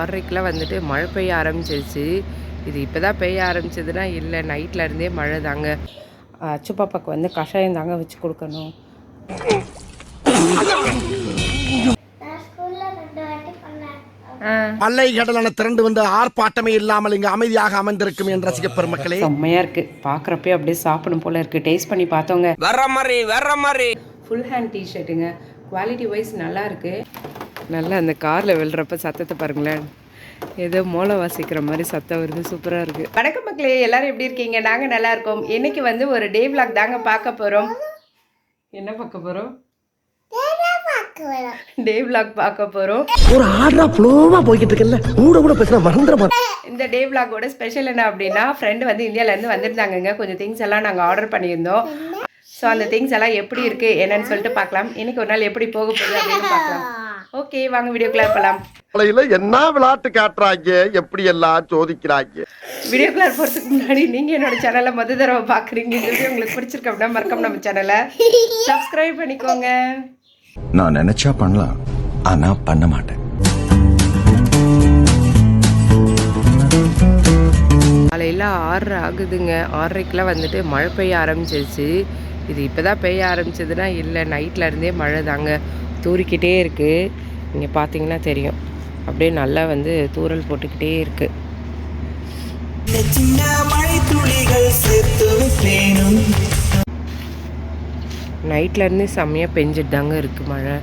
ஆறரைக்கெலாம் வந்துட்டு மழை பெய்ய ஆரம்பிச்சிருச்சு. இது இப்போ தான் பெய்ய ஆரம்பிச்சதுன்னா இல்லை நைட்டில் இருந்தே மழை தாங்க. அச்சு பாப்பாக்கு வந்து கஷாயம் தாங்க வச்சு கொடுக்கணும். அலை கடலான திரண்டு வந்து ஆர்ப்பாட்டமே இல்லாமல் இங்கு அமைதியாக அமர்ந்திருக்கும் என் ரசிக பெருமக்களே. செம்மையாக இருக்குது பார்க்குறப்பே அப்படியே சாப்பிடும் போல இருக்குது டேஸ்ட் பண்ணி பார்த்தோங்க. வர்ற மாதிரி வர்ற மாதிரி. ஃபுல் ஹேண்ட் டிஷர்ட்டுங்க குவாலிட்டி வைஸ் நல்லா இருக்கு. நல்லா அந்த காரில் விழுறப்ப சத்தத்தை பாருங்களேன். ஏதோ மோளை வாசிக்கிற மாதிரி சத்தம் வருது. சூப்பராக இருக்குது வணக்கம் மக்களே எல்லாரும் எப்படி இருக்கீங்க? நாங்கள் நல்லா இருக்கோம். இன்னைக்கு வந்து ஒரு டே vlog தாங்க பார்க்க போகிறோம் என்ன பார்க்க போகிறோம் டே vlog பார்க்க போகிறோம் ஒரு ஆர்டரா ஃப்ளோவா போய்கிட்டு இருக்கல கூட கூட பேசினா மறந்துட மாட்டேன். இந்த டே vlogோட ஸ்பெஷல் என்ன அப்படின்னா ஃப்ரெண்டு வந்து இந்தியாவிலேருந்து வந்திருந்தாங்கங்க. கொஞ்சம் திங்ஸ் எல்லாம் நாங்கள் ஆர்டர் பண்ணியிருந்தோம். ஸோ அந்த திங்ஸ் எல்லாம் எப்படி இருக்குது என்னன்னு சொல்லிட்டு பார்க்கலாம். இன்னைக்கு ஒரு நாள் எப்படி போக போகுது அப்படின்னு பார்க்கலாம். ஓகே வாங்க வீடியோக்குள்ளே போகலாம் காலையில என்ன விளையாட்டு காட்டுறாங்க? எப்படி எல்லாம் சோதிக்கிறாங்க வீடியோக்குள்ள போகிறதுக்கு முன்னாடி நீங்கள் என்னோட சேனலை முத தடவை வீடியோ உங்களுக்கு பிடிச்சிருக்கு அப்படின்னா மறக்காம நம்ம சேனலை சப்ஸ்கிரைப் பண்ணிக்கோங்க. நான் நினைச்சா பண்ணலாம் ஆனா பண்ண மாட்டேன். காலையில் ஆறரை ஆகுதுங்க. ஆறரைக்கெலாம் வந்துட்டு மழை பெய்ய ஆரம்பிச்சிருச்சு. இது இப்போ தான் பெய்ய ஆரம்பிச்சதுன்னா இல்லை நைட்டில் இருந்தே மழை தாங்க தூறிக்கிட்டே இருக்குது நீங்கள் பார்த்தீங்கன்னா தெரியும். அப்படியே நல்லா வந்து தூறல் போட்டுக்கிட்டே இருக்குது சின்ன மழை துளிகள் சேர்த்து வைப்பேனும். நைட்ல இருந்து செம்மையாக பெஞ்சிட்டு தாங்க இருக்குது மழை.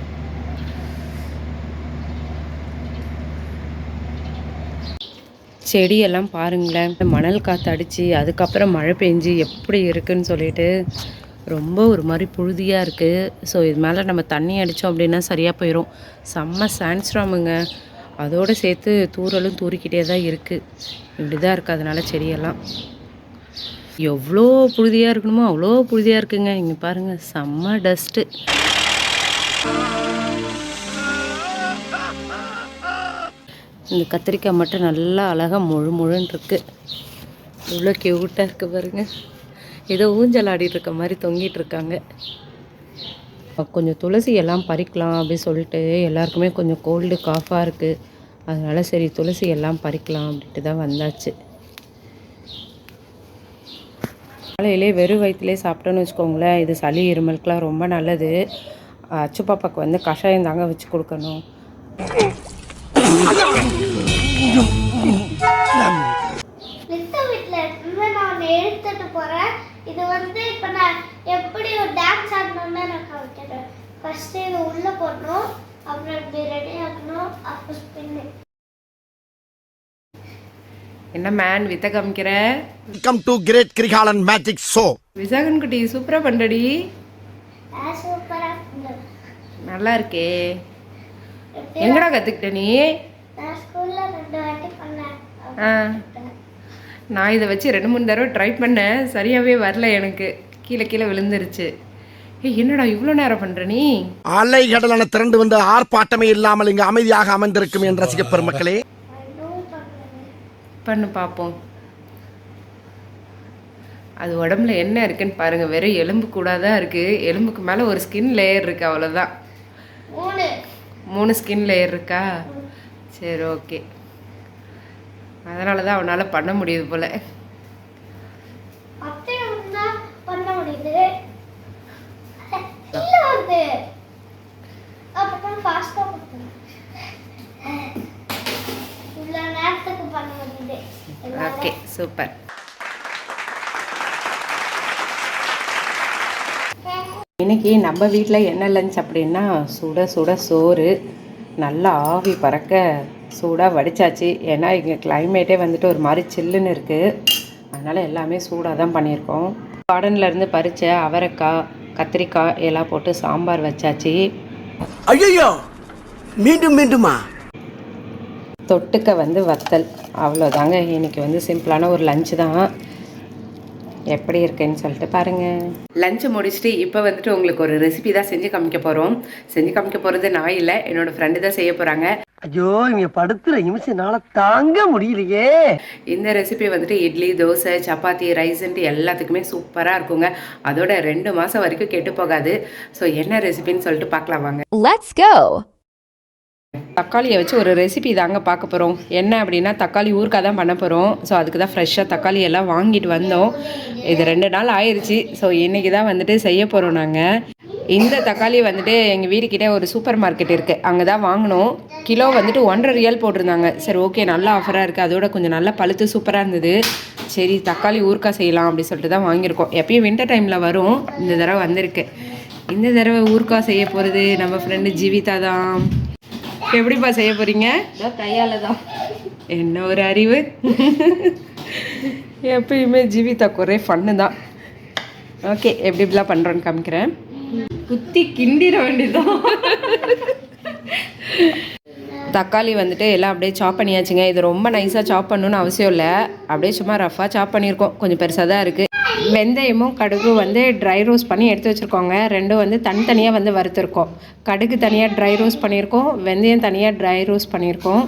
செடியெல்லாம் பாருங்களேன். மணல் காற்று அடித்து அதுக்கப்புறம் மழை பெஞ்சு எப்படி இருக்குன்னு சொல்லிட்டு ரொம்ப ஒரு மாதிரி புழுதியாக இருக்குது ஸோ இது மேலே நம்ம தண்ணி அடித்தோம் அப்படின்னா சரியாக போயிடும் செம்ம சாண்ட்ஸ்ட்ராமுங்க அதோடு சேர்த்து தூறலும் தூறிக்கிட்டே தான் இருக்குது இப்படி தான் இருக்குது அதனால் செடியெல்லாம். எவ்வளோ புழுதியாக இருக்கணுமோ அவ்வளோ புழுதியாக இருக்குங்க. இங்கே பாருங்கள் செம்ம டஸ்ட்டு இந்த கத்திரிக்காய் மட்டும் நல்லா அழகாக முழு முழுன்னு இருக்குது இவ்வளோ க்யூட்டாக இருக்குது பாருங்கள் ஏதோ ஊஞ்சல் ஆடிட்டு இருக்க மாதிரி தொங்கிட்டு இருக்காங்க கொஞ்சம் துளசி எல்லாம் பறிக்கலாம் அப்படின்னு சொல்லிட்டு எல்லாருக்குமே கொஞ்சம் கோல்டு காஃபாக இருக்குது அதனால சரி துளசி எல்லாம் பறிக்கலாம் அப்படின்ட்டு தான் வந்தாச்சு. காலையிலே வெறும் வயிற்றுலே சாப்பிட்டோன்னு வச்சுக்கோங்களேன். இது சளி இருமலுக்குலாம் ரொம்ப நல்லது. அச்சு பாப்பாக்கு வந்து கஷாயம் தாங்க வச்சு கொடுக்கணும். நான் எடுத்துட்டு போகிறேன் இது வந்து இப்போ நான் எப்படி ஒரு டான்ஸ் ஆடணும்னு நான் காமிக்கிறேன் ஃபஸ்ட்டு இது உள்ளே போடணும் அப்புறம் இப்படி ரெடி ஆகணும் அப்புறம் ஸ்பின்னு என்ன மேன் வித்த காமிக்கிற welcome to great Kirikalan magic show Visakan குட்டி சூப்பராக பண்ணுறடி சூப்பராக நல்லா இருக்கே. எங்கடா கற்றுக்கிட்ட நீ? நான் ஸ்கூலில் ரெண்டு வாட்டி பண்ணேன். ஆ. நான் இதை வச்சு ரெண்டு மூணு தடவை ட்ரை பண்ணேன். சரியாகவே வரல எனக்கு. கீழே கீழே விழுந்துருச்சு. ஏய் என்னடா இவ்வளோ நேரம் பண்ணுற நீ? அலை கடலான திரண்டு வந்து ஆர்ப்பாட்டமே இல்லாமல் இங்கு அமைதியாக அமர்ந்திருக்கும் என் ரசிக பெருமக்களே. பண்ணு பார்ப்போம் அது உடம்புல என்ன இருக்குன்னு பாருங்க. வெறும் எலும்பு கூட தான் இருக்குது எலும்புக்கு மேலே ஒரு ஸ்கின் லேயர் இருக்குது அவ்வளோதான் மூணு. மூணு ஸ்கின் லேயர் இருக்கா? சரி ஓகே அதனால தான் அவனால் பண்ண முடியுது போல். ஓகே சூப்பர் இன்னைக்கு நம்ம வீட்டில் என்ன லஞ்ச் அப்படின்னா சுட சுட சோறு நல்லா ஆவி பறக்க சூடாக வடிச்சாச்சு. ஏன்னா இங்கே கிளைமேட்டே வந்துட்டு ஒரு மாதிரி சில்லுன்னு இருக்குது அதனால் எல்லாமே சூடாக தான் பண்ணியிருக்கோம். கார்டன்ல இருந்து பறித்த அவரைக்காய் கத்திரிக்காய் எல்லாம் போட்டு சாம்பார் வச்சாச்சு. ஐயோ மீண்டும் மீண்டுமா? தொட்டுக்க வந்து வத்தல். அவ்வளோதாங்க இன்னைக்கு வந்து சிம்பிளான ஒரு லஞ்சு தான். எப்படி இருக்குன்னு சொல்லிட்டு பாருங்க. லஞ்சை முடிச்சுட்டு இப்போ வந்துட்டு உங்களுக்கு ஒரு ரெசிபி தான் செஞ்சு காமிக்க போகிறோம் செஞ்சு காமிக்க போகிறது நான் இல்லை. என்னோட ஃப்ரெண்டு தான் செய்ய போகிறாங்க ஐயோ இவங்க படுத்துற நிமிஷம்னால தாங்க முடியலையே. இந்த ரெசிபி வந்துட்டு இட்லி தோசை சப்பாத்தி ரைஸ்ன்ட்டு எல்லாத்துக்குமே சூப்பராக இருக்குங்க. அதோட ரெண்டு மாதம் வரைக்கும் கெட்டு போகாது. ஸோ என்ன ரெசிபின்னு சொல்லிட்டு பார்க்கலாம் வாங்க. Let's go. தக்காளியை வச்சு ஒரு ரெசிபி தாங்க பார்க்க போகிறோம் என்ன அப்படின்னா தக்காளி ஊறுகாய் தான் பண்ண போகிறோம் ஸோ அதுக்கு தான் ஃப்ரெஷ்ஷாக தக்காளி எல்லாம் வாங்கிட்டு வந்தோம். இது ரெண்டு நாள் ஆயிடுச்சு ஸோ இன்றைக்கி தான் வந்துட்டு செய்ய போகிறோம் நாங்கள் இந்த தக்காளி வந்துட்டு எங்கள் வீட்டுக்கிட்டே ஒரு சூப்பர் மார்க்கெட் இருக்குது அங்கே தான் வாங்கினோம். கிலோ வந்துட்டு ஒன்றரை ரியல் போட்டிருந்தாங்க. சரி ஓகே நல்ல ஆஃபராக இருக்குது அதோட கொஞ்சம் நல்லா பழுத்து சூப்பராக இருந்தது. சரி தக்காளி ஊறுகாய் செய்யலாம் அப்படி சொல்லிட்டு தான் வாங்கியிருக்கோம். எப்பயும் வின்டர் டைமில் வரும். இந்த தடவை வந்திருக்கு. இந்த தடவை ஊறுகாய் செய்ய போகிறது நம்ம ஃப்ரெண்டு ஜீவிதா தான். எப்படிப்பா செய்ய போகிறீங்க கையால தான். என்ன ஒரு அறிவு? எப்பயுமே ஜீவிதா குறை ஃபன்னு தான். ஓகே எப்படி இப்படிலாம் பண்ணுறோன்னு காமிக்கிறேன். குத்தி கிண்டிட வேண்டியதுதான். தக்காளி வந்துட்டு எல்லாம் அப்படியே சாப் பண்ணியாச்சுங்க. இது ரொம்ப நைஸாக சாப் பண்ணணும்னு அவசியம் இல்லை. அப்படியே சும்மா ரஃபாக சாப் பண்ணியிருக்கோம். கொஞ்சம் பெருசாக தான் இருக்குது வெந்தயமும் கடுகும் வந்து ட்ரை ரோஸ்ட் பண்ணி எடுத்து வச்சுருக்கோங்க. ரெண்டும் வந்து தனித்தனியாக வந்து வறுத்துருக்கோம். கடுகு தனியாக ட்ரை ரோஸ்ட் பண்ணியிருக்கோம். வெந்தயம் தனியாக ட்ரை ரோஸ்ட் பண்ணியிருக்கோம்.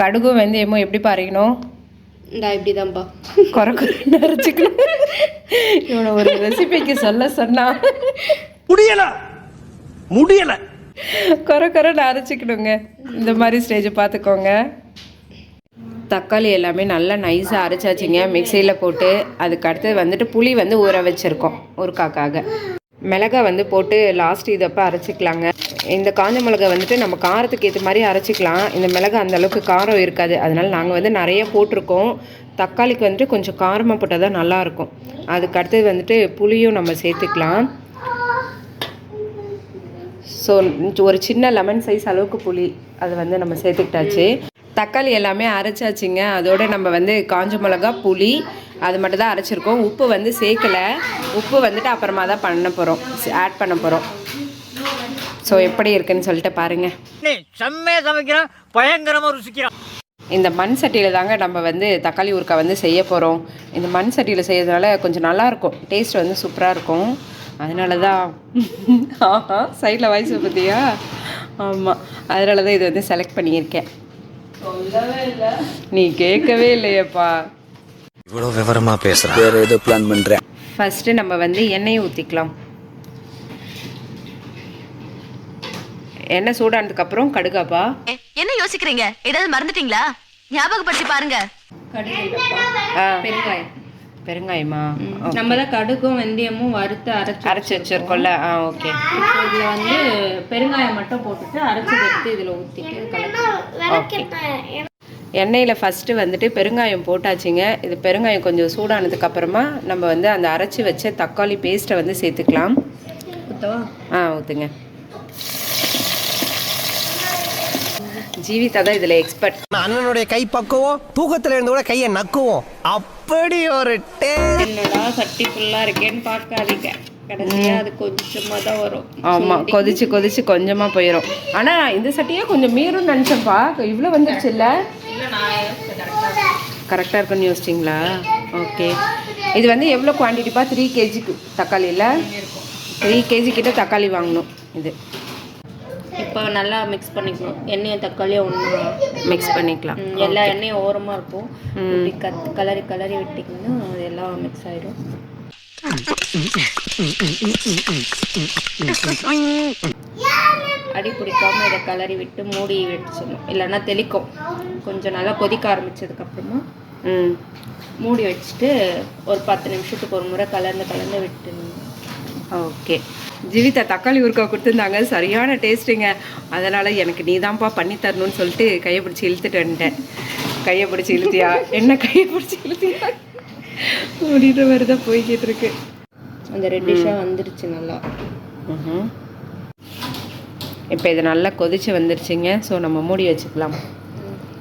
கடுகும் வெந்தயமும் எப்படி பாருங்கணும்? இந்தா இப்படிதான்ப்பா குறை குறை அரைச்சிக்கணும். இவனை ஒரு ரெசிபிக்கு சொல்ல சொன்னா. முடியல. முடியல. குறை குறைன்னு அரைச்சிக்கணுங்க. இந்த மாதிரி ஸ்டேஜை பார்த்துக்கோங்க தக்காளி எல்லாமே நல்லா நைஸாக அரைச்சாச்சுங்க. மிக்சியில் போட்டு அதுக்கு அடுத்தது வந்துட்டு புளி வந்து ஊற வச்சுருக்கோம். ஊறுகாக்காக. மிளகா வந்து போட்டு லாஸ்ட் இதப்போ அரைச்சிக்கலாங்க. இந்த காஞ்ச மிளகா வந்துட்டு நம்ம காரத்துக்கு ஏற்ற மாதிரி அரைச்சிக்கலாம். இந்த மிளகா அந்த அளவுக்கு காரம் இருக்காது. அதனால நாங்கள் வந்து நிறைய போட்டிருக்கோம். தக்காளிக்கு வந்துட்டு கொஞ்சம் காரமாக போட்டால் தான் நல்லாயிருக்கும். அதுக்கு அடுத்தது வந்துட்டு புளியும் நம்ம சேர்த்துக்கலாம். ஸோ ஒரு சின்ன லெமன் சைஸ் அளவுக்கு புளி அது வந்து நம்ம சேர்த்துக்கிட்டாச்சு. தக்காளி எல்லாமே அரைச்சாச்சுங்க. அதோட நம்ம வந்து காஞ்ச மிளகா புளி அது மட்டும் தான் அரைச்சிருக்கோம். உப்பு வந்து சேர்க்கலை. உப்பு வந்துட்டு அப்புறமா தான் பண்ண போகிறோம் ஆட் பண்ண போகிறோம் ஸோ எப்படி இருக்குன்னு சொல்லிட்டு பாருங்கள் செம்மையாக சமைக்கிறோம் பயங்கரமாக ருசிக்கிறோம் இந்த மண் சட்டியில் தாங்க நம்ம வந்து தக்காளி ஊறுகாய் வந்து செய்ய போகிறோம் இந்த மண் சட்டியில் செய்யறதுனால கொஞ்சம் நல்லாயிருக்கும் டேஸ்ட் வந்து சூப்பராக இருக்கும். அதனால தான் ஆஹா சைடில் வாய்ஸ் பார்த்தியா ஆமாம் அதனால தான் இது வந்து செலக்ட் பண்ணியிருக்கேன். நீ கேட்கவே இல்லையேப்பா. இவ்வளவு விவரமா பேசுறேன் வேற ஏதோ பிளான் பண்றேன். ஃபஸ்ட்டு நம்ம வந்து எண்ணெயை ஊற்றிக்கலாம் எண்ணெய் சூடானதுக்கப்புறம் கடுகாப்பா. என்ன யோசிக்கிறீங்க? ஏதாவது மறந்துட்டீங்களா? ஞாபகப்படுத்தி பாருங்க. ஆ. பெருங்காயம். பெருங்காயமா? நம்ம தான் கடுகும் வெந்தயமும் வறுத்து அரைச்சி அரைச்சி வச்சிருக்கோம்ல? ஆ ஓகே. இதில் வந்து பெருங்காயம் மட்டும் போட்டுட்டு அரைச்சி எடுத்து இதில் ஊற்றிட்டு எண்ணெயில் ஃபஸ்ட்டு வந்துட்டு பெருங்காயம் போட்டாச்சுங்க. இது பெருங்காயம் கொஞ்சம் சூடானதுக்கு அப்புறமா நம்ம வந்து அந்த அரைச்சி வச்ச தக்காளி பேஸ்ட்டை வந்து சேர்த்துக்கலாம். ஊற்றவா ஆ ஊற்றுங்க ஜீவிதா தான் இதில் எக்ஸ்பர்ட் அண்ணனுடைய கை பக்குவோம் தூக்கத்துல இருந்து கூட கையை நக்குவோம். அப்படி ஒரு டே என்னடா சட்டி ஃபுல்லாக இருக்கேன்னு பார்க்காதீங்க. கடைசியாக அது கொஞ்சமாக தான் வரும். ஆமாம் கொதிச்சு கொதிச்சு கொஞ்சமாக போயிடும் ஆனால் இந்த சட்டியே கொஞ்சம் மீறும்னு நினச்சேன்ப்பா. இவ்வளோ வந்துருச்சு இல்லை? கரெக்டாக இருக்குன்னு யோசிச்சிங்களா? ஓகே இது வந்து எவ்வளோ குவான்டிட்டிப்பா த்ரீ கேஜிக்கு தக்காளி இல்லை? த்ரீ கேஜி கிட்ட தக்காளி வாங்கணும் இது. இப்போ நல்லா மிக்ஸ் பண்ணிக்கணும். எண்ணெயும் தக்காளியும் ஒன்று மிக்ஸ் பண்ணிக்கலாம். எல்லா எண்ணெயும் ஓரமாக இருக்கும். இப்படி கத் கலரி கலரி விட்டிங்கன்னா அது எல்லாம் மிக்ஸ் ஆயிடும். அடி பிடிக்காம இதை கலரி விட்டு மூடி வச்சிடணும். இல்லைன்னா தெளிக்கும். கொஞ்சம் நல்லா கொதிக்க ஆரம்பிச்சதுக்கப்புறமா மூடி வச்சுட்டு ஒரு பத்து நிமிஷத்துக்கு ஒரு முறை கலந்து கலந்து விட்டுணும் ஓகே. ஜீவிதா தக்காளி ஊறுகாய் கொடுத்துருந்தாங்க. சரியான டேஸ்ட்டுங்க. அதனால் எனக்கு நீ தான்ப்பா பண்ணி தரணும்னு சொல்லிட்டு கையை பிடிச்சி இழுத்துட்டு வந்துட்டேன். கையை பிடிச்சி இழுத்தியா? என்ன கையை பிடிச்சி இழுத்தியா? அப்படின்ற மாதிரி தான் போய்கிட்டு இருக்கு. அந்த ரெட்டிஷாக வந்துருச்சு நல்லா. இப்போ இது நல்லா கொதிச்சு வந்துருச்சுங்க. ஸோ நம்ம மூடி வச்சுக்கலாம்.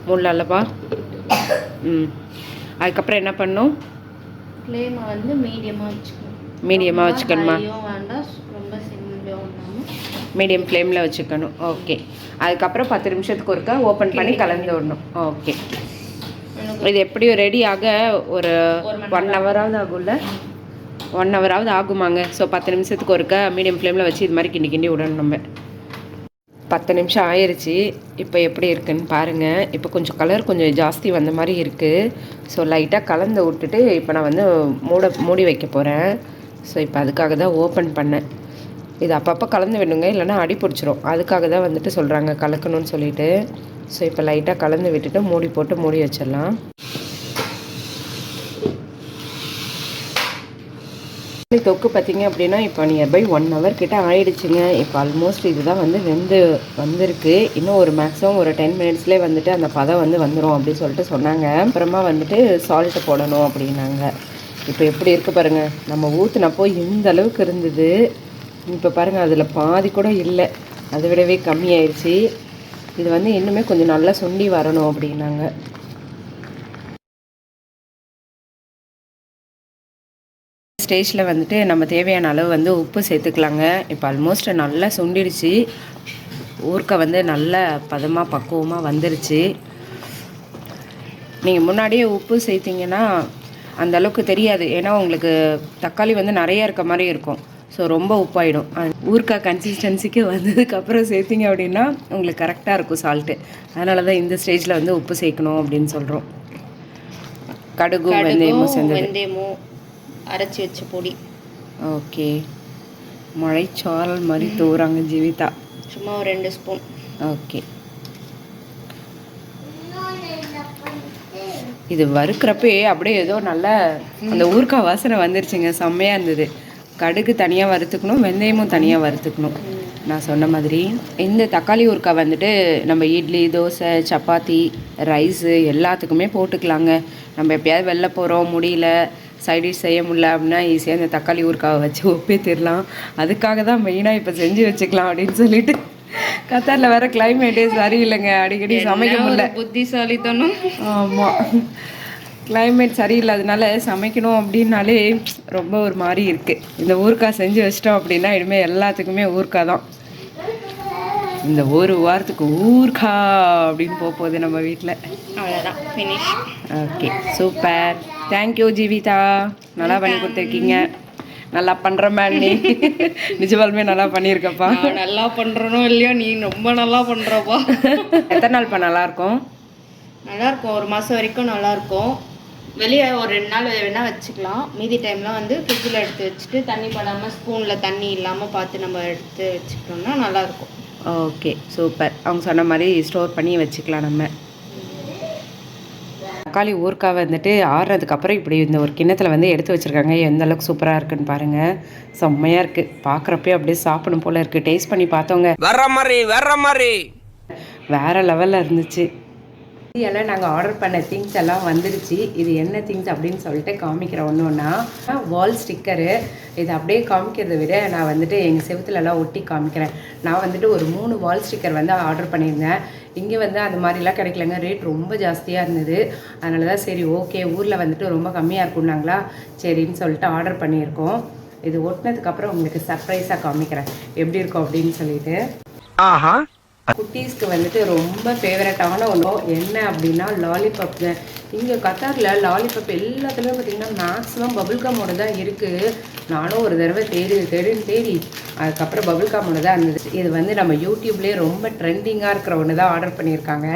மூடலாம்லப்பா? ம். அதுக்கப்புறம் என்ன பண்ணும்? ஃப்ளேமை வந்து மீடியமாக வச்சுக்கணும். மீடியமாக வச்சுக்கணுமா? மீடியம் ஃப்ளேமில் வச்சுக்கணும். ஓகே. அதுக்கப்புறம் பத்து நிமிஷத்துக்கு ஒருக்கா ஓப்பன் பண்ணி கலந்து விடணும். ஓகே. இது எப்படியும் ரெடி ஆக ஒரு ஒன் ஹவராவது ஆகும்ல? ஒன் ஹவராவது ஆகுமாங்க. ஸோ பத்து நிமிஷத்துக்கு ஒருக்கா மீடியம் ஃப்ளேமில் வச்சு இது மாதிரி கிண்டி கிண்டி விடணும் நம்ம. பத்து நிமிஷம் ஆயிருச்சு. இப்போ எப்படி இருக்குன்னு பாருங்கள் இப்போ கொஞ்சம் கலர் கொஞ்சம் ஜாஸ்தி வந்த மாதிரி இருக்குது ஸோ லைட்டாக கலந்து விட்டுட்டு இப்போ நான் வந்து மூட மூடி வைக்க போகிறேன் ஸோ இப்போ அதுக்காக தான் ஓப்பன் பண்ணேன். இது அப்பப்போ கலந்து விடுங்க இல்லைன்னா அடி பிடிச்சிரும். அதுக்காக தான் வந்துட்டு சொல்கிறாங்க கலக்கணும்னு சொல்லிட்டு. ஸோ இப்போ லைட்டாக கலந்து விட்டுட்டு மூடி போட்டு மூடி வச்சிடலாம். தொக்கு பார்த்தீங்க அப்படின்னா இப்போ நியர்பை ஒன் ஹவர் கிட்ட ஆயிடுச்சுங்க. இப்போ ஆல்மோஸ்ட் இதுதான் வந்து வெந்து வந்திருக்கு. இன்னும் ஒரு மேக்ஸிமம் ஒரு டென் மினிட்ஸ்லேயே வந்துட்டு அந்த பதம் வந்து வந்துடும் அப்படின்னு சொல்லிட்டு சொன்னாங்க. அப்புறமா வந்துட்டு சால்ட்டு போடணும் அப்படின்னாங்க. இப்போ எப்படி இருக்கு பாருங்கள் நம்ம ஊற்றுனப்போ இந்த அளவுக்கு இருந்தது. இப்போ பாருங்கள் அதில் பாதி கூட இல்லை. அதை விடவே கம்மியாயிடுச்சு இது வந்து இன்னுமே கொஞ்சம் நல்லா சுண்டி வரணும் அப்படின்னாங்க. ஸ்டேஜில் வந்துட்டு நம்ம தேவையான அளவு வந்து உப்பு சேர்த்துக்கலாங்க. இப்போ ஆல்மோஸ்ட் நல்லா சுண்டிடுச்சு. ஊறுக்காய் வந்து நல்ல பதமாக பக்குவமாக வந்துருச்சு. நீங்கள் முன்னாடியே உப்பு சேர்த்திங்கன்னா அந்த அளவுக்கு தெரியாது. ஏன்னா உங்களுக்கு தக்காளி வந்து நிறைய இருக்க மாதிரி இருக்கும். ஸோ ரொம்ப உப்பாயிடும். ஊறுக்காய் கன்சிஸ்டன்சிக்கு வந்ததுக்கப்புறம் சேர்த்திங்க அப்படின்னா உங்களுக்கு கரெக்டாக இருக்கும் சால்ட்டு அதனால தான் இந்த ஸ்டேஜில் வந்து உப்பு சேர்க்கணும் அப்படின்னு சொல்கிறோம் கடுகு வெந்தயமும் சேர்ந்தது. வெந்தயமும் அரைச்சி வச்ச பொடி. ஓகே மழைச்சாரல் மாதிரி தூறாங்க ஜீவிதா. சும்மா ஒரு ரெண்டு ஸ்பூன் ஓகே இன்னொன்று என்ன பண்ணிட்டு இது வறுக்கிறப்பே அப்படியே ஏதோ நல்ல அந்த ஊறுகாய் வாசனை வந்துருச்சுங்க செம்மையாக இருந்தது. கடுகு தனியாக வறுத்துக்கணும் வெந்தயமும் தனியாக வறுத்துக்கணும். நான் சொன்ன மாதிரி இந்த தக்காளி ஊறுக்காய் வந்துட்டு நம்ம இட்லி தோசை சப்பாத்தி ரைஸு எல்லாத்துக்குமே போட்டுக்கலாங்க. நம்ம எப்பயாவது வெளில போகிறோம் முடியல சைடிஷ் செய்ய முடியல அப்படின்னா ஈஸியாக இந்த தக்காளி ஊறுக்காவை வச்சு ஒப்பித்திடலாம் அதுக்காக தான் மெயினாக இப்போ செஞ்சு வச்சுக்கலாம் அப்படின்னு சொல்லிட்டு கத்தாரில் வேற கிளைமேட்டே சரியில்லைங்க. அடிக்கடி சமைக்க முடியல. புத்திசாலித்தனம். ஆமாம் கிளைமேட் சரியில்லாதனால சமைக்கணும் அப்படின்னாலே ரொம்ப ஒரு மாதிரி இருக்குது இந்த ஊறுகாய் செஞ்சு வச்சிட்டோம் அப்படின்னா இனிமேல் எல்லாத்துக்குமே ஊறுகாய் தான். இந்த ஒரு வாரத்துக்கு ஊறுகாய் அப்படின்னு போக போகுது நம்ம வீட்டில் அவ்வளோதான் finish okay super thank you Jeevitha. நல்லா பண்ணி கொடுத்துருக்கீங்க. நல்லா பண்ணுற மேம் நீ. நிஜமாலுமே நல்லா பண்ணியிருக்கப்பா. நல்லா பண்ணுறனோ இல்லையோ நீ ரொம்ப நல்லா பண்ணுறப்பா எத்தனை நாள் பண்ண நல்லாயிருக்கும் நல்லா இருக்கும் ஒரு மாதம் வரைக்கும் நல்லா இருக்கும் வெளியே ஒரு ரெண்டு நாள் வேணா வச்சுக்கலாம். மீதி டைம்லாம் வந்து ஃப்ரிட்ஜில் எடுத்து வச்சுட்டு தண்ணி படாமல் ஸ்பூனில் தண்ணி இல்லாமல் பார்த்து நம்ம எடுத்து வச்சுக்கிட்டோம்னா நல்லாயிருக்கும் ஓகே சூப்பர் அவங்க சொன்ன மாதிரி ஸ்டோர் பண்ணி வச்சுக்கலாம் நம்ம. தக்காளி ஊறுக்காய் வந்துட்டு ஆறுறதுக்கு அப்புறம் இப்படி இந்த ஒரு கிண்ணத்தில் வந்து எடுத்து வச்சுருக்காங்க. எந்த அளவுக்கு சூப்பராக இருக்குன்னு பாருங்கள் செம்மையாக இருக்குது பார்க்குறப்பே அப்படியே சாப்பிடணும் போல் இருக்குது டேஸ்ட் பண்ணி பார்த்தவங்க. வர்ற மாதிரி வர்ற மாதிரி. வேறு லெவலில் இருந்துச்சு. எல்லாம் நாங்கள் ஆர்டர் பண்ண திங்ஸ் எல்லாம் வந்துடுச்சு இது என்ன திங்ஸ் அப்படின்னு சொல்லிட்டு காமிக்கிறேன் ஒன்று ஒன்றா வால் ஸ்டிக்கரு இது அப்படியே காமிக்கிறதை விட நான் வந்துட்டு எங்கள் செவுத்துலலாம் ஒட்டி காமிக்கிறேன். நான் வந்துட்டு ஒரு மூணு வால் ஸ்டிக்கர் வந்து ஆர்டர் பண்ணியிருந்தேன். இங்கே வந்து அந்த மாதிரிலாம் கிடைக்கலங்க. ரேட் ரொம்ப ஜாஸ்தியாக இருந்தது. அதனால தான் சரி ஓகே ஊரில் வந்துட்டு ரொம்ப கம்மியாக இருக்குன்னாங்களா சரின்னு சொல்லிட்டு ஆர்டர் பண்ணியிருக்கோம். இது ஒட்டினதுக்கப்புறம் உங்களுக்கு சர்ப்ரைஸாக காமிக்கிறேன். எப்படி இருக்கும் அப்படின்னு சொல்லிட்டு. ஆஹா. குட்டீஸ்க்கு வந்துட்டு ரொம்ப ஃபேவரட்டான ஒன்றும் என்ன அப்படின்னா லாலிபப் இங்கே கத்தாரில் லாலிபப் எல்லாத்துலேயும் பார்த்தீங்கன்னா மேக்ஸிமம் பபுல்காமோட தான் இருக்குது நானும் ஒரு தடவை தேடி தேடின்னு தேடி அதுக்கப்புறம் பபுல்காமோட தான் இருந்துச்சு இது வந்து நம்ம யூடியூப்லேயே ரொம்ப ட்ரெண்டிங்காக இருக்கிற ஒன்று தான் ஆர்டர் பண்ணியிருக்காங்க.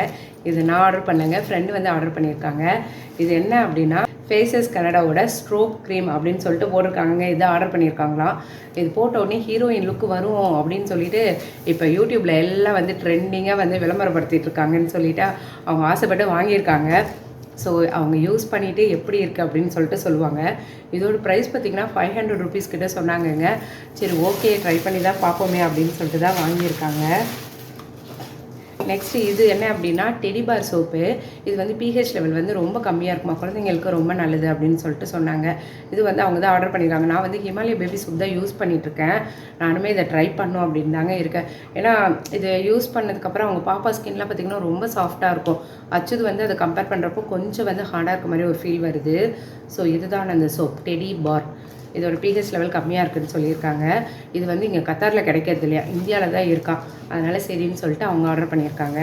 இது நான் ஆர்டர் பண்ணேங்க. ஃப்ரெண்டு வந்து ஆர்டர் பண்ணியிருக்காங்க. இது என்ன அப்படின்னா ஃபேஸஸ் கனடாவோட ஸ்ட்ரோக் க்ரீம் அப்படின்னு சொல்லிட்டு போட்டிருக்காங்க இதை ஆர்டர் பண்ணியிருக்காங்களாம் இது போட்ட உடனே ஹீரோயின் லுக் வரும் அப்படின்னு சொல்லிட்டு இப்போ யூடியூப்பில் எல்லாம் வந்து ட்ரெண்டிங்காக வந்து விளம்பரப்படுத்திட்டு இருக்காங்கன்னு சொல்லிட்டு அவங்க ஆசைப்பட்டு வாங்கியிருக்காங்க. ஸோ அவங்க யூஸ் பண்ணிவிட்டு எப்படி இருக்குது அப்படின்னு சொல்லிட்டு சொல்லுவாங்க. இதோட ப்ரைஸ் பார்த்திங்கன்னா ஃபைவ் ஹண்ட்ரட் ருபீஸ் கிட்ட சொன்னாங்கங்க. சரி ஓகே ட்ரை பண்ணி தான் பார்ப்போமே அப்படின்னு சொல்லிட்டு தான் வாங்கியிருக்காங்க. நெக்ஸ்ட்டு இது என்ன அப்படின்னா டெடிபார் சோப்பு இது வந்து பிஹெச் லெவல் வந்து ரொம்ப கம்மியாக இருக்குமா? குழந்தைங்களுக்கு ரொம்ப நல்லது அப்படின்னு சொல்லிட்டு சொன்னாங்க. இது வந்து அவங்க தான் ஆர்டர் பண்ணியிருக்காங்க நான் வந்து ஹிமாலய பேபி சோப் தான் யூஸ் பண்ணிகிட்ருக்கேன் நானுமே இதை ட்ரை பண்ணும் அப்படின்னு தாங்க இருக்கேன். ஏன்னா இது யூஸ் பண்ணதுக்கப்புறம் அவங்க பாப்பா ஸ்கின்லாம் பார்த்திங்கன்னா ரொம்ப சாஃப்டாக இருக்கும். அச்சுது வந்து அதை கம்பேர் பண்ணுறப்போ கொஞ்சம் வந்து ஹார்டாக இருக்க மாதிரி ஒரு ஃபீல் வருது. ஸோ இதுதான் அந்த சோப் டெடி பார் இதோட பிஹெச் லெவல் கம்மியாக இருக்குதுன்னு சொல்லியிருக்காங்க. இது வந்து இங்கே கத்தாரில் கிடைக்கிறது இல்லையா? இந்தியாவில் தான் இருக்கான் அதனால் சரின்னு சொல்லிட்டு அவங்க ஆர்டர் பண்ணியிருக்காங்க.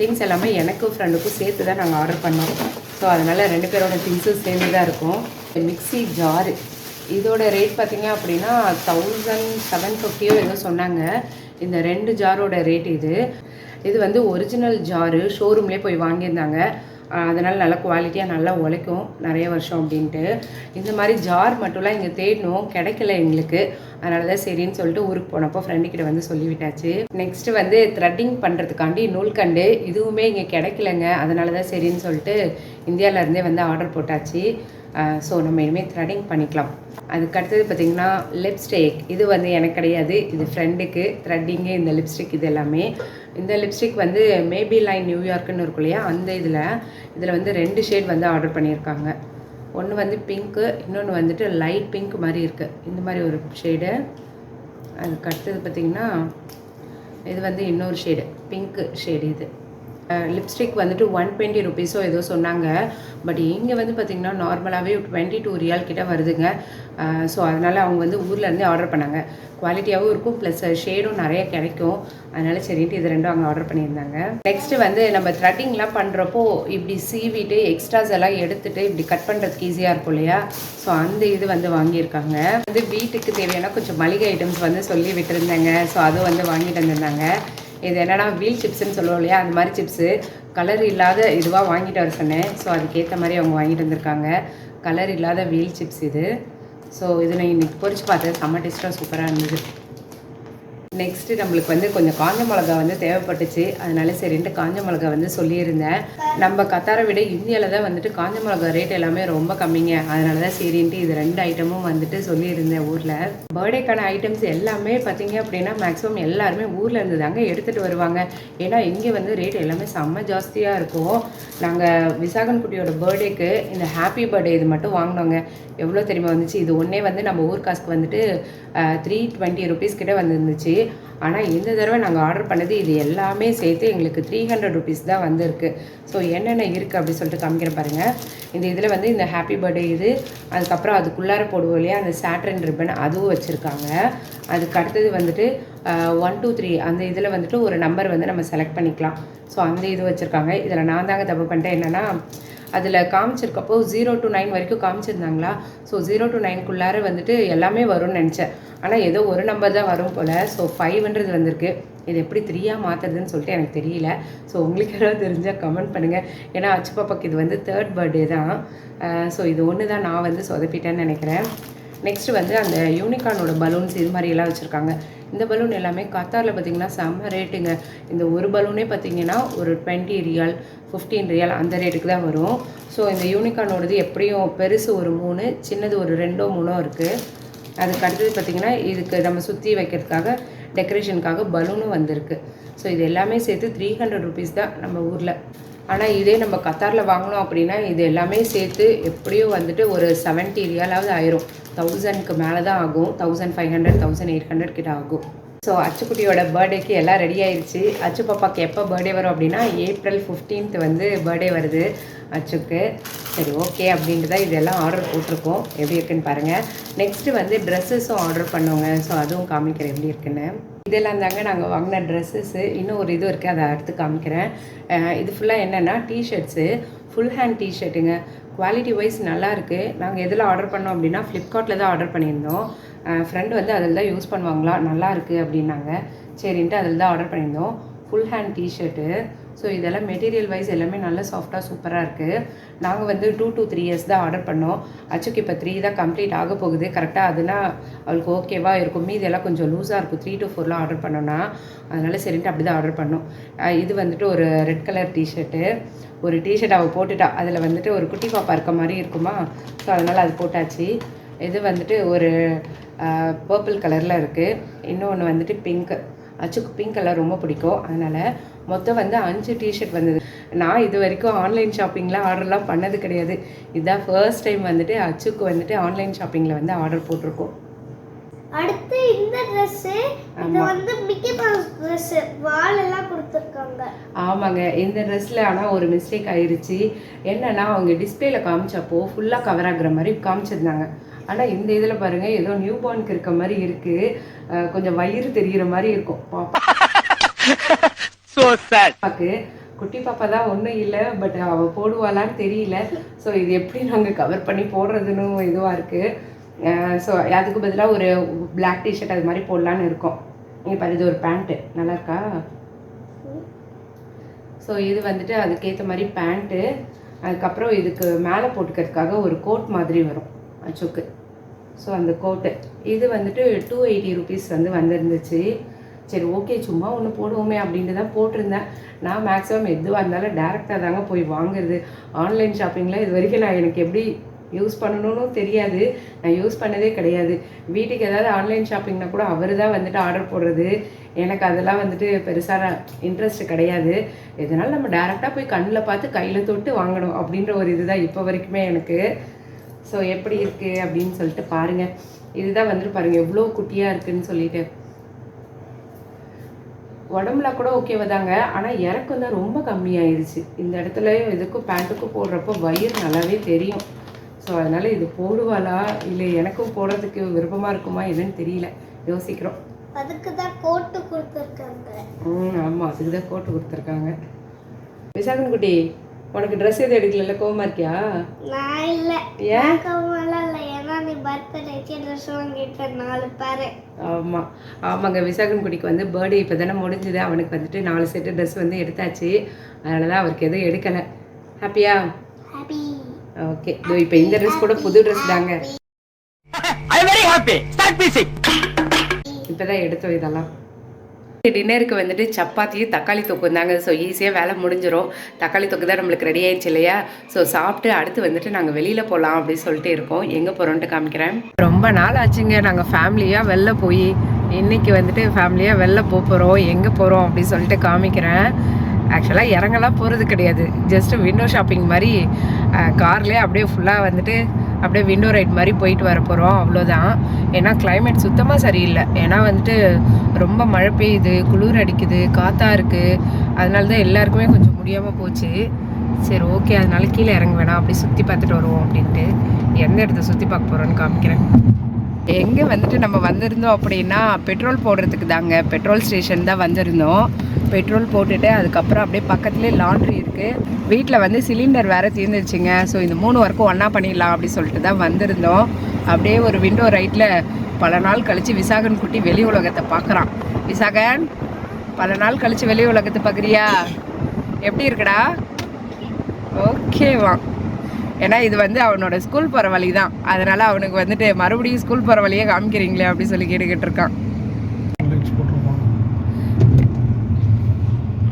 திங்ஸ் எல்லாமே எனக்கும் ஃப்ரெண்டுக்கும் சேர்த்து தான் நாங்கள் ஆர்டர் பண்ணோம். ஸோ அதனால் ரெண்டு பேரோட திங்ஸும் சேர்ந்து தான் இருக்கும். மிக்ஸி ஜாரு இதோட ரேட் பார்த்திங்க அப்படின்னா தௌசண்ட் செவன் ஃபிஃப்டியோ ஏதோ சொன்னாங்க. இந்த ரெண்டு ஜாரோட ரேட் இது. இது வந்து ஒரிஜினல் ஜாரு ஷோரூம்லேயே போய் வாங்கியிருந்தாங்க. அதனால் நல்லா குவாலிட்டியாக நல்லா உழைக்கும் நிறைய வருஷம் அப்படின்ட்டு. இந்த மாதிரி ஜார் மட்டும்லாம் இங்கே தேடணும் கிடைக்கல எங்களுக்கு. அதனால தான் சரின்னு சொல்லிட்டு ஊருக்கு போனப்போ ஃப்ரெண்டுக்கிட்ட வந்து சொல்லிவிட்டாச்சு. நெக்ஸ்ட்டு வந்து த்ரெட்டிங் பண்ணுறதுக்காண்டி நூல்கண்டு. இதுவுமே இங்கே கிடைக்கலங்க. அதனால தான் சரின்னு சொல்லிட்டு இந்தியாவிலேருந்தே வந்து ஆர்டர் போட்டாச்சு. ஸோ நம்ம இனிமேல் த்ரெட்டிங் பண்ணிக்கலாம். அதுக்கு அடுத்தது பார்த்திங்கன்னா லிப்ஸ்டிக் இது வந்து எனக்கு கிடையாது. இது ஃப்ரெண்டுக்கு த்ரெட்டிங்கு இந்த லிப்ஸ்டிக் இது எல்லாமே. இந்த லிப்ஸ்டிக் வந்து மேபி லைன் நியூயார்க்குன்னு இருக்கும் இல்லையா? அந்த இதில் இதில் வந்து ரெண்டு ஷேட் வந்து ஆர்டர் பண்ணியிருக்காங்க. ஒன்று வந்து பிங்க்கு இன்னொன்று வந்துட்டு லைட் பிங்க் மாதிரி இருக்குது இந்த மாதிரி ஒரு ஷேடு அதுக்கு அடுத்தது பார்த்திங்கன்னா இது வந்து இன்னொரு ஷேடு பிங்க்கு ஷேடு இது. லிப்ஸ்டிக் வந்துட்டு ஒன் டுவெண்ட்டி ருபீஸோ ஏதோ சொன்னாங்க. பட் இங்கே வந்து பார்த்திங்கன்னா நார்மலாகவே டுவெண்ட்டி டூ ரியால் கிட்ட வருதுங்க. ஸோ அதனால் அவங்க வந்து ஊர்லேருந்தே ஆர்டர் பண்ணாங்க. குவாலிட்டியாகவும் இருக்கும் ப்ளஸ் ஷேடும் நிறைய கிடைக்கும். அதனால சரின்ட்டு இது ரெண்டும் அங்கே ஆர்டர் பண்ணியிருந்தாங்க. நெக்ஸ்ட்டு வந்து நம்ம த்ரெட்டிங்லாம் பண்ணுறப்போ இப்படி சீவிட்டு எக்ஸ்ட்ராஸ் எல்லாம் எடுத்துகிட்டு இப்படி கட் பண்ணுறதுக்கு ஈஸியாக இருக்கும் இல்லையா? ஸோ அந்த இது வந்து வாங்கியிருக்காங்க. வந்து வீட்டுக்கு தேவையான கொஞ்சம் மளிகை ஐட்டம்ஸ் வந்து சொல்லி விட்டுருந்தேங்க. ஸோ அதுவும் வந்து வாங்கிட்டு வந்திருந்தாங்க. இது என்னென்னா வீல் சிப்ஸ்ன்னு சொல்லுவோம் இல்லையா? அந்த மாதிரி சிப்ஸு கலர் இல்லாத இதுவாக வாங்கிட்டு வர சொன்னேன். ஸோ அதுக்கேற்ற மாதிரி அவங்க வாங்கிட்டு வந்திருக்காங்க. கலர் இல்லாத வீல் சிப்ஸ் இது. ஸோ இது நான் இன்றைக்கி பொறிச்சு பார்த்தேன். செம்ம டேஸ்ட்டாக சூப்பராக இருந்தது. நெக்ஸ்ட்டு நம்மளுக்கு வந்து கொஞ்சம் காஞ்ச மிளகா வந்து தேவைப்பட்டுச்சு. அதனால சரின்ட்டு காஞ்ச மிளகா வந்து சொல்லியிருந்தேன். நம்ம கத்தாரை விட இந்தியாவில் தான் வந்துட்டு காஞ்ச மிளகா ரேட் எல்லாமே ரொம்ப கம்மிங்க. அதனால தான் சரின்ட்டு இது ரெண்டு ஐட்டமும் வந்துட்டு சொல்லியிருந்தேன் ஊரில். பர்த்டேக்கான ஐட்டம்ஸ் எல்லாமே பார்த்தீங்க அப்படின்னா மேக்ஸிமம் எல்லாருமே ஊரில் இருந்து தாங்க எடுத்துகிட்டு வருவாங்க. ஏன்னா இங்கே வந்து ரேட் எல்லாமே செம்ம ஜாஸ்தியாக இருக்கும். நாங்கள் விசாகன் குட்டியோட பர்த்டேக்கு இந்த ஹாப்பி பர்த்டே இது மட்டும் வாங்கினோங்க. எவ்வளோ தெரியுமா வந்துச்சு? இது ஒன்றே வந்து நம்ம ஊர் காசுக்கு வந்துட்டு த்ரீ டுவெண்ட்டி ருபீஸ் கிட்டே வந்துருந்துச்சு. ஆனால் இந்த தடவை நாங்கள் ஆர்டர் பண்ணது இது எல்லாமே சேர்த்து எங்களுக்கு த்ரீ ஹண்ட்ரட் ருபீஸ் தான் வந்திருக்கு. ஸோ என்னென்ன இருக்குது அப்படி சொல்லிட்டு காமிக்கிற பாருங்கள் இந்த இதில் வந்து இந்த ஹாப்பி பர்த்டே இது அதுக்கப்புறம் அதுக்குள்ளார போடுவோம் இல்லையா அந்த சாட்ரன் ரிப்பன் அதுவும் வச்சுருக்காங்க. அதுக்கு அடுத்தது வந்துட்டு ஒன் டூ த்ரீ அந்த இதில் வந்துட்டு ஒரு நம்பர் வந்து நம்ம செலக்ட் பண்ணிக்கலாம். ஸோ அந்த இது வச்சுருக்காங்க. இதில் நான் தாங்க தப்பு பண்ணிட்டேன். என்னென்னா அதில் காமிச்சிருக்கப்போ ஜீரோ டு நைன் வரைக்கும் காமிச்சிருந்தாங்களா? ஸோ ஜீரோ டு நைன்குள்ளார வந்துட்டு எல்லாமே வரும்னு நினச்சேன். ஆனால் ஏதோ ஒரு நம்பர் தான் வரும் போல். ஸோ ஃபைவ்ன்றது வந்திருக்கு. இது எப்படி த்ரீயாக மாற்றுறதுன்னு சொல்லிட்டு எனக்கு தெரியல. ஸோ உங்களுக்கு யாராவது தெரிஞ்சால் கமெண்ட் பண்ணுங்கள் ஏன்னா அச்சு பாப்பாக்கு இது வந்து தேர்ட் பர்த்டே தான். ஸோ இது ஒன்று தான் நான் வந்து சொதப்பிட்டேன்னு நினைக்கிறேன். நெக்ஸ்ட் வந்து அந்த யூனிகார்னோட பலூன்ஸ் இது மாதிரியெல்லாம் வச்சுருக்காங்க. இந்த பலூன் எல்லாமே கத்தாரில் பார்த்தீங்கன்னா செம்ம ரேட்டுங்க இந்த ஒரு பலூனே பார்த்தீங்கன்னா ஒரு டுவெண்ட்டி ரியால் ஃபிஃப்டீன் ரியால் அந்த ரேட்டுக்கு தான் வரும். ஸோ இந்த யூனிகார்னோடது எப்படியும் பெருசு ஒரு மூணு சின்னது ஒரு ரெண்டோ மூணோ இருக்குது அதுக்கு அடுத்தது பார்த்திங்கன்னா இதுக்கு நம்ம சுற்றி வைக்கிறதுக்காக டெக்கரேஷனுக்காக பலூனும் வந்திருக்கு. ஸோ இது எல்லாமே சேர்த்து த்ரீ ஹண்ட்ரட் ருபீஸ் தான் நம்ம ஊரில். ஆனால் இதே நம்ம கத்தாரில் வாங்கினோம் அப்படின்னா இது எல்லாமே சேர்த்து எப்படியும் வந்துட்டு ஒரு செவன்ட்டி ரியாலாவது ஆயிரும். தௌசண்ட்க்கு மேலே தான் ஆகும். Thousand five hundred thousand eight hundred கிட்ட ஆகும். ஸோ அச்சுக்குட்டியோட பர்த்டேக்கு எல்லாம் ரெடி ஆயிடுச்சு அச்சு பாப்பாவுக்கு எப்போ பர்த்டே வரும் அப்படின்னா ஏப்ரல் 15th வந்து பர்த்டே வருது அச்சுக்கு. சரி ஓகே அப்படின்ட்டு தான் இதெல்லாம் ஆர்டர் போட்டிருக்கோம். எப்படி இருக்குன்னு பாருங்கள் நெக்ஸ்ட்டு வந்து ட்ரெஸ்ஸஸும் ஆர்டர் பண்ணோங்க ஸோ அதுவும் காமிக்கிறேன் எப்படி இருக்குன்னு. இதெல்லாம் தாங்க நாங்கள் வாங்கின ட்ரெஸ்ஸஸ்ஸு இன்னும் ஒரு இது இருக்குது அதை அடுத்து காமிக்கிறேன். இது ஃபுல்லாக என்னென்னா டிஷர்ட்ஸு ஃபுல் ஹேண்ட் டிஷர்ட்டுங்க குவாலிட்டி வைஸ் நல்லா இருக்குது நாங்கள் எதில் ஆர்டர் பண்ணோம் அப்படின்னா ஃப்ளிப்கார்ட்டில் தான் ஆர்டர் பண்ணியிருந்தோம். ஃப்ரெண்டு வந்து அதில் தான் யூஸ் பண்ணுவாங்களா? நல்லாயிருக்கு அப்படின்னாங்க. சரின்ட்டு அதில் தான் ஆர்டர் பண்ணியிருந்தோம். ஃபுல் ஹேண்ட் டிஷர்ட்டு ஸோ இதெல்லாம் மெட்டீரியல் வைஸ் எல்லாமே நல்ல சாஃப்டாக சூப்பராக இருக்குது நாங்கள் வந்து டூ டூ த்ரீ இயர்ஸ் தான் ஆர்டர் பண்ணோம். அச்சுக்கு இப்போ த்ரீ தான் கம்ப்ளீட் ஆக போகுது. கரெக்டாக அதுனா அவளுக்கு ஓகேவா இருக்கும். மீதி எல்லாம் கொஞ்சம் லூஸாக இருக்கும். த்ரீ டு ஃபோர்லாம் ஆர்டர் பண்ணோன்னா அதனால சரின்ட்டு அப்படி தான் ஆர்டர் பண்ணோம் இது வந்துட்டு ஒரு ரெட் கலர் டிஷர்ட்டு ஒரு டிஷர்ட் அவள் போட்டுட்டா. அதில் வந்துட்டு ஒரு குட்டி பாப்பா இருக்க மாதிரி இருக்குமா? ஸோ அதனால் அது போட்டாச்சு. இது வந்துட்டு ஒரு பர்பிள் கலரில் இருக்குது இன்னொன்று வந்துட்டு பிங்க் அச்சுக்கு பிங்க் கலர் ரொம்ப பிடிக்கும். அதனால் மொத்தம் வந்து அஞ்சு டிஷர்ட் வந்தது. நான் இது வரைக்கும் ஆன்லைன் ஷாப்பிங்கில் ஆர்டர்லாம் பண்ணது கிடையாது. இதுதான் ஃபர்ஸ்ட் டைம் வந்துட்டு அச்சுக்கு வந்துட்டு ஆன்லைன் ஷாப்பிங்கில் வந்து ஆர்டர் போட்டிருக்கோம். அடுத்து இந்த Dress இது. வந்து மிக்கி மவுஸ் Dress வால் எல்லாம் கொடுத்துருக்காங்க. ஆமாங்க இந்த ட்ரெஸ்ஸில் ஆனால் ஒரு மிஸ்டேக் ஆயிருச்சு. என்னன்னா அவங்க டிஸ்பிளேல காமிச்சப்போ ஃபுல்லாக கவர் ஆகுற மாதிரி காமிச்சிருந்தாங்க. ஆனால் இந்த இதில் பாருங்கள் ஏதோ நியூ பார்னுக்கு இருக்க மாதிரி இருக்குது கொஞ்சம் வயிறு தெரிகிற மாதிரி இருக்கும். பாப்பா. பாப்பாக்கு குட்டி பாப்பா தான் ஒன்றும் இல்லை பட் அவள் போடுவாளான்னு தெரியல. ஸோ இது எப்படி நாங்கள் கவர் பண்ணி போடுறதுன்னு இதுவாக இருக்குது ஸோ அதுக்கு பதிலாக ஒரு பிளாக் டிஷர்ட் அது மாதிரி போடலான்னு இருக்கோம். இங்கே பாரு இது ஒரு பேண்ட்டு நல்லா இருக்கா? ஸோ இது வந்துட்டு அதுக்கேற்ற மாதிரி பேண்ட்டு அதுக்கப்புறம் இதுக்கு மேலே போட்டுக்கிறதுக்காக ஒரு கோட் மாதிரி வரும் அச்சுக்கு. ஸோ அந்த கோட்டு இது வந்துட்டு டூ எயிட்டி ருபீஸ் வந்து வந்திருந்துச்சு. சரி ஓகே சும்மா ஒன்று போடுவோமே அப்படின்ட்டு தான் போட்டிருந்தேன். நான் மேக்ஸிமம் எதுவாக இருந்தாலும் டேரெக்டாக தாங்க போய் வாங்குறது. ஆன்லைன் ஷாப்பிங்கில் இது வரைக்கும் நான் எனக்கு எப்படி யூஸ் பண்ணணும்னு தெரியாது. நான் யூஸ் பண்ணதே கிடையாது. வீட்டுக்கு ஏதாவது ஆன்லைன் ஷாப்பிங்னா கூட அவர் தான் வந்துட்டு ஆர்டர் போடுறது. எனக்கு அதெல்லாம் வந்துட்டு பெருசாக இன்ட்ரெஸ்ட் கிடையாது. இதனால் நம்ம டேரெக்டாக போய் கண்ணில் பார்த்து கையில் தொட்டு வாங்கணும் அப்படின்ற ஒரு இதுதான் இப்போ வரைக்குமே எனக்கு. ஸோ எப்படி இருக்குது அப்படின்னு சொல்லிட்டு பாருங்கள் இதுதான் வந்துட்டு பாருங்கள் எவ்வளோ குட்டியாக இருக்குதுன்னு சொல்லிட்டு. உடம்புல கூட ஓகேவா தாங்க ஆனால் இறக்கம் தான் ரொம்ப கம்மியாயிருச்சு. இந்த இடத்துலையும் இதுக்கும் பேண்ட்டுக்கும் போடுறப்போ வயிறு நல்லாவே தெரியும். ஸோ அதனால் இது போடுவாளா? இல்லை எனக்கும் போடுறதுக்கு விருப்பமாக இருக்குமா? என்னன்னு தெரியல. யோசிக்கிறோம். அதுக்கு தான் கோட்டு கொடுத்துருக்காங்க. ம் ஆமாம் அதுக்கு தான் கோட்டு கொடுத்துருக்காங்க. விசாகன் குட்டி உனக்கு ட்ரெஸ் எதுவும் எடுக்கல கோவமா இருக்கியா? நான் இல்லை. ஏன்? கவலாம் இல்லை. ஏன்னா நீ பர்த்டேக்கு ட்ரெஸ் வாங்கிட்ட நாலு பேரு. ஆமாம் ஆமாங்க. விசாகன் குட்டிக்கு வந்து பர்த்டே இப்போ தானே முடிஞ்சுது. அவனுக்கு வந்துட்டு நாலு செட்டு ட்ரெஸ் வந்து எடுத்தாச்சு. அதனால தான் அவருக்கு எதுவும் எடுக்கலை. ஹாப்பியா ஹாப்பி ஓகே இதோ இப்போ இந்த ட்ரெஸ் கூட புது ட்ரெஸ் தாங்க. I very happy start music இப்போ தான் எடுத்தோம் இதெல்லாம். டின்னருக்கு வந்துட்டு சப்பாத்தியும் தக்காளி தொக்கு இருந்தாங்க ஸோ ஈஸியாக வேலை முடிஞ்சிடும் தக்காளி தொக்கு தான் நம்மளுக்கு ரெடி ஆயிடுச்சு இல்லையா? ஸோ சாப்பிட்டு அடுத்து வந்துட்டு நாங்கள் வெளியில் போகலாம் அப்படின்னு சொல்லிட்டு இருக்கோம். எங்கே போகிறோன்ட்டு காமிக்கிறேன். ரொம்ப நாள் ஆச்சுங்க. நாங்கள் ஃபேமிலியாக வெளில போய் இன்னைக்கு வந்துட்டு ஃபேமிலியாக வெளில போக போகிறோம் எங்கே போகிறோம் அப்படின்னு சொல்லிட்டு காமிக்கிறேன். ஆக்சுவலாக இறங்கலாம் போகிறது கிடையாது. ஜஸ்ட்டு விண்டோ ஷாப்பிங் மாதிரி கார்லேயே அப்படியே ஃபுல்லாக வந்துட்டு அப்படியே விண்டோ ரைட் மாதிரி போயிட்டு வர போகிறோம் அவ்வளோதான் ஏன்னா கிளைமேட் சுத்தமாக சரியில்லை. ஏன்னா வந்துட்டு ரொம்ப மழை பெய்யுது குளிர் அடிக்குது காற்றா இருக்குது அதனால தான் எல்லாருக்குமே கொஞ்சம் முடியாமல் போச்சு. சரி ஓகே அதனால கீழே இறங்க வேணாம். அப்படி சுற்றி பார்த்துட்டு வருவோம் அப்படின்ட்டு எந்த இடத்த சுற்றி பார்க்க போகிறோன்னு காமிக்கிறேன். எங்கே வந்துட்டு நம்ம வந்திருந்தோம் அப்படின்னா பெட்ரோல் போடுறதுக்கு தாங்க பெட்ரோல் ஸ்டேஷன் தான் வந்திருந்தோம். பெட்ரோல் போட்டுட்டு அதுக்கப்புறம் அப்படியே பக்கத்துலேயே லாண்ட்ரி இருக்குது வீட்டில் வந்து சிலிண்டர் வேறு தீர்ந்துருச்சுங்க. ஸோ இந்த மூணு ஒர்க்கும் ஒன்றா பண்ணிடலாம் அப்படி சொல்லிட்டு தான் வந்திருந்தோம். அப்படியே ஒரு விண்டோ ரைட்டில் பல நாள் கழித்து விசாகன் குட்டி வெளி உலகத்தை பார்க்குறான் விசாகன் பல நாள் கழித்து வெளி உலகத்தை பார்க்குறியா எப்படி இருக்குடா? ஓகேவா ஏன்னா இது வந்து அவனோட ஸ்கூல் போகிற வழி தான் அதனால் அவனுக்கு வந்துட்டு மறுபடியும் ஸ்கூல் போகிற வழியே காமிக்கிறீங்களே அப்படின்னு சொல்லி கேட்டுக்கிட்டு இருக்கான்.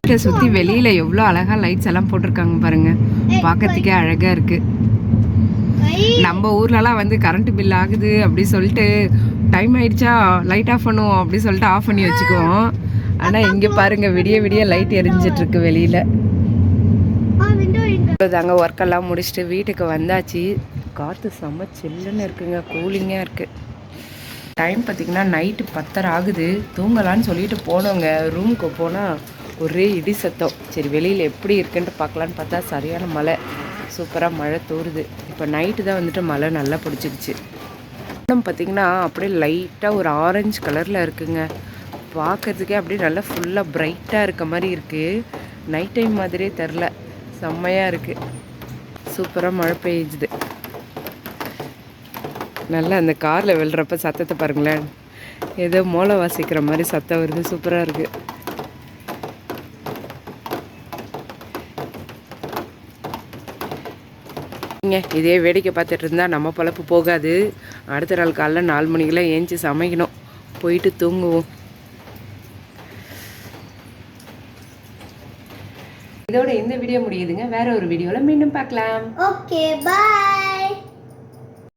வீட்டை சுற்றி வெளியில் எவ்வளோ அழகாக லைட்ஸ் எல்லாம் போட்டிருக்காங்க பாருங்க. பார்க்கறதுக்கே அழகாக இருக்குது நம்ம ஊர்லலாம் வந்து கரண்ட் பில் ஆகுது அப்படி சொல்லிட்டு டைம் ஆயிடுச்சா லைட் ஆஃப் பண்ணுவோம் அப்படி சொல்லிட்டு ஆஃப் பண்ணி வச்சுக்குவோம். ஆனால் இங்கே பாருங்க விடிய விடிய லைட் எரிஞ்சிட்டு இருக்கு வெளியில். விண்டோ தாங்க ஒர்க்கெல்லாம் முடிச்சுட்டு வீட்டுக்கு வந்தாச்சு. காற்று செம்ம சில்லுன்னு இருக்குங்க கூலிங்காக இருக்குது டைம் பார்த்திங்கன்னா நைட்டு பத்தரை ஆகுது. தூங்கலான்னு சொல்லிட்டு போனோங்க. ரூமுக்கு போனால் ஒரே இடி சத்தம். சரி வெளியில் எப்படி இருக்குன்ட்டு பார்க்கலான்னு பார்த்தா சரியான மழை. சூப்பராக மழை தோறுது இப்போ நைட்டு தான் வந்துட்டு மழை நல்லா பிடிச்சிருச்சு. இன்னும் பார்த்தீங்கன்னா அப்படியே லைட்டாக ஒரு ஆரஞ்சு கலரில் இருக்குங்க. பார்க்கறதுக்கே அப்படியே நல்லா ஃபுல்லாக பிரைட்டாக இருக்க மாதிரி இருக்குது நைட் டைம் மாதிரியே தெரில செம்மையாக இருக்குது சூப்பராக மழை பெய்யுது. நல்லா அந்த காரில் விழுறப்ப சத்தத்தை பாருங்களேன். ஏதோ மோளை வாசிக்கிற மாதிரி சத்தம் வருது. சூப்பராக இருக்குது இங்க இதே வேடிக்கை பார்த்துட்டு இருந்தா நம்ம பொழப்பு போகாது. அடுத்த நாள் காலைல நாலு மணிக்கெல்லாம் ஏஞ்சி சமைக்கணும். போயிட்டு தூங்குவோம். இதோட இந்த வீடியோ முடியுதுங்க. வேற ஒரு வீடியோவில் மீண்டும் பார்க்கலாம். Okay bye